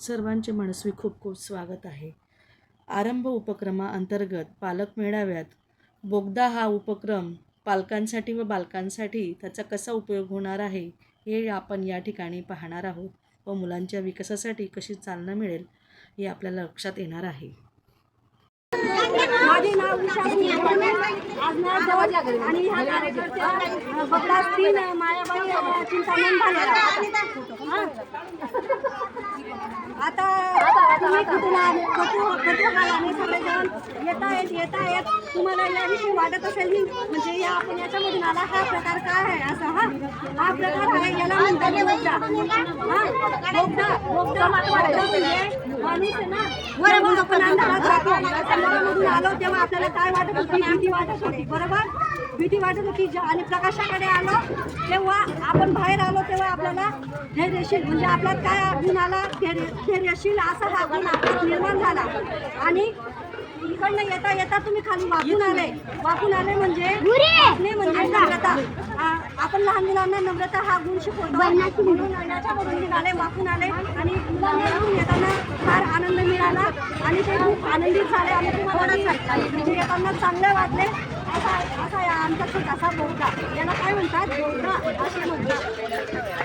सर्वांचे मनस्वी खूप खूप स्वागत आहे आरंभ उपक्रमाअंतर्गत पालक मेळाव्यात बोगदा हा उपक्रम पालकांसाठी व बालकांसाठी त्याचा कसा उपयोग होणार आहे हे आपण या ठिकाणी पाहणार आहोत व मुलांच्या विकासासाठी कशी चालना मिळेल हे आपल्याला लक्षात येणार आहे माझे नाव. आज ना जवळ आणि ह्या कार्यकर्त्या बघला तीन मायाबाई चिंतामण. आता तुम्ही कुठून आले? सगळेजण येता येत येता येत तुम्हाला याविषयी वाटत असेल की म्हणजे या आपण याच्यामधून आला. हा प्रकार काय आहे असा हा? हा प्रकार आहे याला म्हणतात बोगदा हा बोगदा बोगदा म्हणजे माणूस ना? अंधारात आलो तेव्हा आपल्याला काय वाटत होती? भीती वाटत होती बरोबर? भीती वाटत होती आणि प्रकाशाकडे आलो तेव्हा आपण बाहेर आलो तेव्हा आपल्याला धैर्यशील म्हणजे आपल्यात काय गुण आला? धैर्य धैर्यशील असा हा गुण आपल्यात निर्माण झाला. आणि इकडनं येता येता तुम्ही खाली वाकून आले. वाकून आले म्हणजे म्हणजे नम्रता. आपण लहान मुलांना नम्रता हा गुण शिकवतो. म्हणून निघाले वाकून आले. आणि मुलांना येताना फार आनंद मिळाला आणि ते खूप आनंदित झाले आणि तुम्हाला ती- म्हणजे चांगले वाटले. असा असा या आमचा छोटासा याला काय म्हणतात? बोगदा. असे म्हणतात